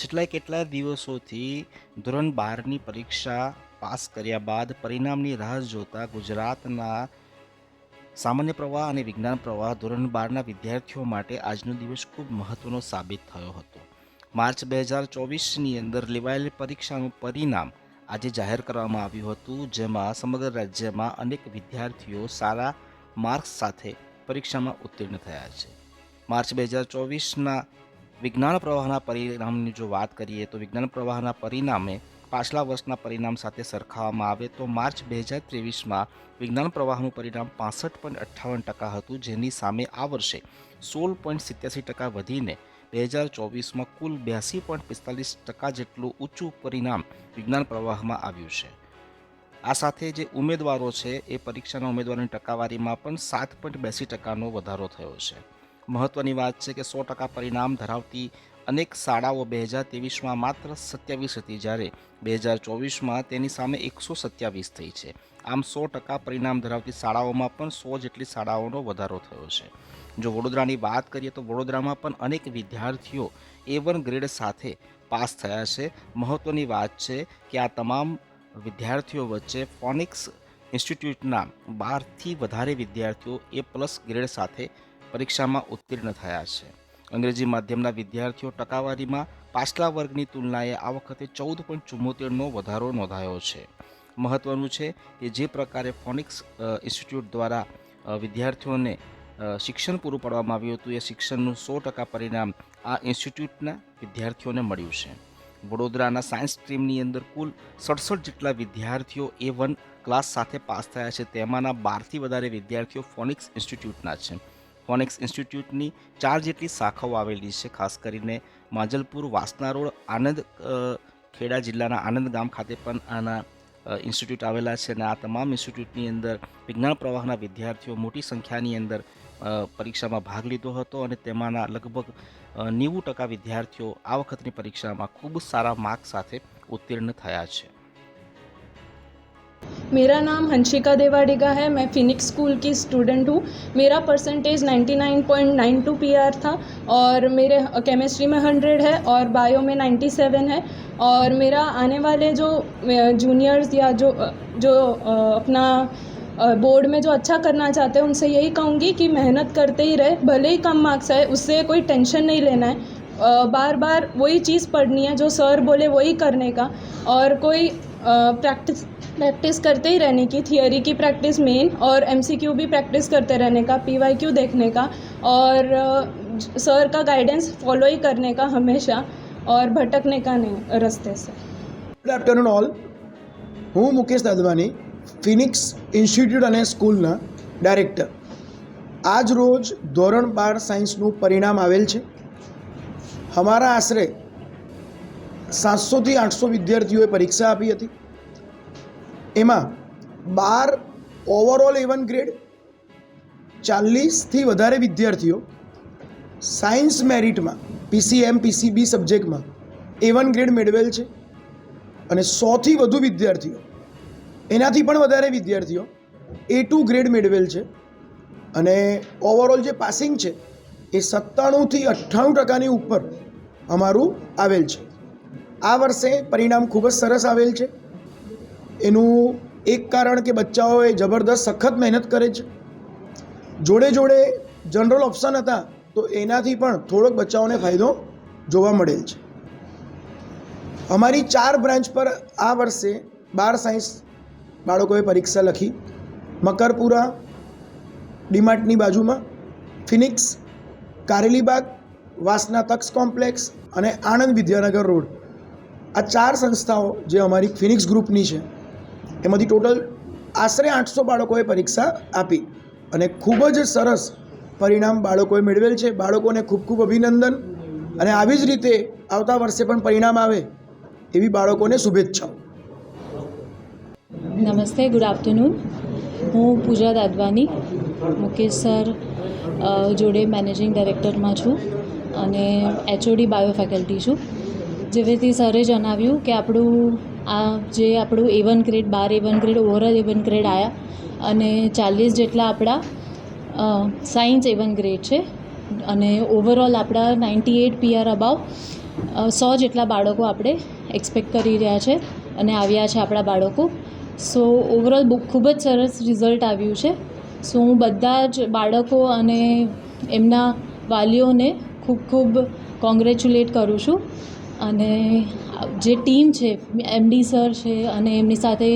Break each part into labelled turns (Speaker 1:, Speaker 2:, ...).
Speaker 1: છેલ્લા કેટલા દિવસોથી ધોરણ બારની પરીક્ષા પાસ કર્યા બાદ પરિણામની રાહ જોતા ગુજરાતના સામાન્ય પ્રવાહ અને વિજ્ઞાન પ્રવાહ ધોરણ બારના વિદ્યાર્થીઓ માટે આજનો દિવસ ખૂબ મહત્વનો સાબિત થયો હતો. માર્ચ બે હજાર ચોવીસની અંદર લેવાયેલી પરીક્ષાનું પરિણામ આજે જાહેર કરવામાં આવ્યું હતું, જેમાં સમગ્ર રાજ્યમાં અનેક વિદ્યાર્થીઓ સારા માર્ક્સ સાથે પરીક્ષામાં ઉત્તીર્ણ થયા છે. માર્ચ બે હજાર ચોવીસના વિજ્ઞાન પ્રવાહના પરિણામની જો વાત કરીએ તો વિજ્ઞાન પ્રવાહના પરિણામે પાછલા વર્ષના પરિણામ સાથે સરખાવવામાં આવે તો માર્ચ બે હજાર ત્રેવીસમાં વિજ્ઞાન પ્રવાહનું પરિણામ પાસઠ પોઈન્ટ અઠ્ઠાવન ટકા હતું, જેની સામે આ વર્ષે સોળ પોઈન્ટ સિત્યાસી ટકા વધીને બે હજાર ચોવીસમાં કુલ બ્યાસી પોઈન્ટ પિસ્તાલીસ ટકા જેટલું ઊંચું પરિણામ વિજ્ઞાન પ્રવાહમાં આવ્યું છે. આ સાથે જે ઉમેદવારો છે, એ પરીક્ષાના ઉમેદવારોની ટકાવારીમાં પણ સાત પોઈન્ટ બેસી ટકાનો વધારો થયો છે. મહત્વની વાત છે કે સો ટકા પરિણામ ધરાવતી અનેક શાળાઓ બે હજાર ત્રેવીસમાં માત્ર સત્યાવીસ હતી જ્યારે બે હજાર ચોવીસમાં તેની સામે એકસો સત્યાવીસ થઈ છે. આમ સો ટકા પરિણામ ધરાવતી શાળાઓમાં પણ સો જેટલી શાળાઓનો વધારો થયો છે. જો વડોદરાની વાત કરીએ તો વડોદરામાં પણ અનેક વિદ્યાર્થીઓ એ વન ગ્રેડ સાથે પાસ થયા છે. મહત્ત્વની વાત છે કે આ તમામ વિદ્યાર્થીઓ વચ્ચે ફોનિક્સ ઇન્સ્ટિટ્યૂટના બારથી વધારે વિદ્યાર્થીઓ એ પ્લસ ગ્રેડ સાથે પરીક્ષામાં ઉત્તીર્ણ થયા છે. અંગ્રેજી માધ્યમના વિદ્યાર્થીઓ ટકાવારીમાં પાછલા વર્ગની તુલનાએ આ વખતે ચૌદ પોઈન્ટ ચુમ્મોતેરનો વધારો નોંધાયો છે. મહત્વનું છે કે જે પ્રકારે ફોનિક્સ ઇન્સ્ટિટ્યૂટ દ્વારા વિદ્યાર્થીઓને શિક્ષણ પૂરું પાડવામાં આવ્યું હતું, એ શિક્ષણનું સો ટકા પરિણામ આ ઇન્સ્ટિટ્યૂટના વિદ્યાર્થીઓને મળ્યું છે. વડોદરાના સાયન્સ સ્ટ્રીમની અંદર કુલ સડસઠ જેટલા વિદ્યાર્થીઓ એ વન ક્લાસ સાથે પાસ થયા છે. તેમાંના બારથી વધારે વિદ્યાર્થીઓ ફોનિક્સ ઇન્સ્ટિટ્યૂટના છે. ફોનિક્સ ઇન્સ્ટિટ્યૂટની ચાર જેટલી શાખાઓ આવેલી છે, ખાસ કરીને માંજલપુર, વાસના રોડ, આનંદ ખેડા જિલ્લાના આનંદ ગામ ખાતે પણ આના ઇન્સ્ટિટ્યૂટ આવેલા છે અને આ તમામ ઇન્સ્ટિટ્યૂટની અંદર વિજ્ઞાન પ્રવાહના વિદ્યાર્થીઓ મોટી સંખ્યાની અંદર પરીક્ષામાં ભાગ લીધો હતો અને તેમાંના લગભગ નેવું ટકા વિદ્યાર્થીઓ આ વખતની પરીક્ષામાં ખૂબ સારા માર્ક સાથે ઉત્તીર્ણ થયા છે.
Speaker 2: मेरा नाम हंशिका देवाडिगा है, मैं फिनिक्स स्कूल की स्टूडेंट हूँ। मेरा परसेंटेज 99.92 पीआर था और मेरे केमिस्ट्री में 100 है और बायो में 97 है और मेरा आने वाले जो जूनियर्स या जो जो अपना बोर्ड में जो अच्छा करना चाहते हैं, उनसे यही कहूँगी कि मेहनत करते ही रहे, भले ही कम मार्क्स आए, उससे कोई टेंशन नहीं लेना है। बार बार वही चीज़ पढ़नी है जो सर बोले, वही करने का और कोई प्रैक्टिस प्रैक्टिस करते ही रहने की थियोरी की प्रैक्टिस मेन और एमसीक्यू भी प्रैक्टिस करते रहने का पीवाईक्यू देखने का और अ, सर का गाइडेंस फॉलो ही करने का हमेशा और भटकने का नहीं रास्ते से
Speaker 3: ગુડ આફ્ટરનૂન ઓલ હું મુકેશ દાદવાની ફિનિક્સ ઇન્સ્ટિટ્યૂટ અને સ્કૂલના ડાયરેક્ટર આજ રોજ ધોરણ બાર સાયન્સનું પરિણામ આવેલ છે અમારા આશરે સાતસોથી આઠસો વિદ્યાર્થીઓએ પરીક્ષા આપી હતી. એમાં બાર ઓવરઓલ એવન ગ્રેડ ચાલીસથી વધારે વિદ્યાર્થીઓ સાયન્સ મેરિટમાં પીસીએમ પીસીબી સબ્જેક્ટમાં એવન ગ્રેડ મેળવેલ છે અને સોથી વધુ વિદ્યાર્થીઓ, એનાથી પણ વધારે વિદ્યાર્થીઓ એ ટુ ગ્રેડ મેળવેલ છે અને ઓવરઓલ જે પાસિંગ છે એ સત્તાણુંથી અઠ્ઠાણું ટકાની ઉપર અમારું આવેલ છે. આ વર્ષે પરિણામ ખૂબ જ સરસ આવેલ છે. એનું એક કારણ કે બચ્ચાઓએ જબરદસ્ત સખત મહેનત કરે છે. જોડે જોડે જનરલ ઓપ્શન હતા, તો એનાથી પણ થોડોક બચ્ચાઓને ફાયદો જોવા મળેલ છે. અમારી ચાર બ્રાન્ચ પર આ વર્ષે બાર સાયન્સ બાળકોએ પરીક્ષા લખી. મકરપુરા, ડીમાર્ટની બાજુમાં, ફિનિક્સ, કારેલીબાગ, વાસના તક્ષ કોમ્પ્લેક્સ અને આણંદ વિદ્યાનગર રોડ. આ ચાર સંસ્થાઓ જે અમારી ફિનિક્સ ગ્રુપની છે, એમાંથી ટોટલ આશરે આઠસો બાળકોએ પરીક્ષા આપી. અને ખૂબ જ સરસ પરિણામ બાળકોએ મેળવેલ છે. બાળકોને ખૂબ ખૂબ અભિનંદન. અને આવી જ રીતે આવતા વર્ષે પણ પરિણામ આવે એવી બાળકોને શુભેચ્છાઓ.
Speaker 4: નમસ્તે, ગુડ આફ્ટરનૂન. હું પૂજા દાદવાની, મુકેશ સર જોડે મેનેજિંગ ડાયરેક્ટરમાં છું અને એચઓડી બાયો ફેકલ્ટી છું. જેવીથી સરે જણાવ્યું કે આપણું આ જે આપણું A one grade bar A one grade overall A one grade આવ્યા અને ચાલીસ જેટલા આપણા સાયન્સ એ વન ગ્રેડ છે અને ઓવરઓલ આપણા નાઇન્ટી એટ પીઆર અબાવ સો જેટલા બાળકો આપણે એક્સપેક્ટ કરી રહ્યા છે અને આવ્યા છે આપણા બાળકો. સો ઓવરઓલ બુક ખૂબ જ સરસ રિઝલ્ટ આવ્યું છે. સો હું બધા જ બાળકો અને એમના વાલીઓને ખૂબ ખૂબ કોંગ્રેચ્યુલેટ કરું છું. અને જે ટીમ છે એમડી સર છે અને એમની સાથે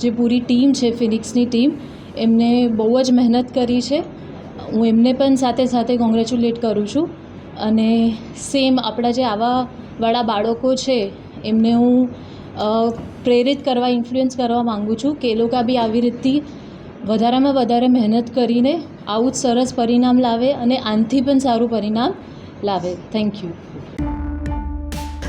Speaker 4: જે પૂરી ટીમ છે, ફિનિક્સની ટીમ, એમને બહુ જ મહેનત કરી છે. હું એમને પણ સાથે સાથે કોંગ્રેચ્યુલેટ કરું છું. અને સેમ આપણા જે આવા વાળા બાળકો છે, એમને હું પ્રેરિત કરવા ઇન્ફ્લુઅન્સ કરવા માગું છું કે એ લોકો બી આવી રીતથી વધારામાં વધારે મહેનત કરીને આવું જ સરસ પરિણામ લાવે અને આનાથી પણ સારું પરિણામ લાવે. Thank you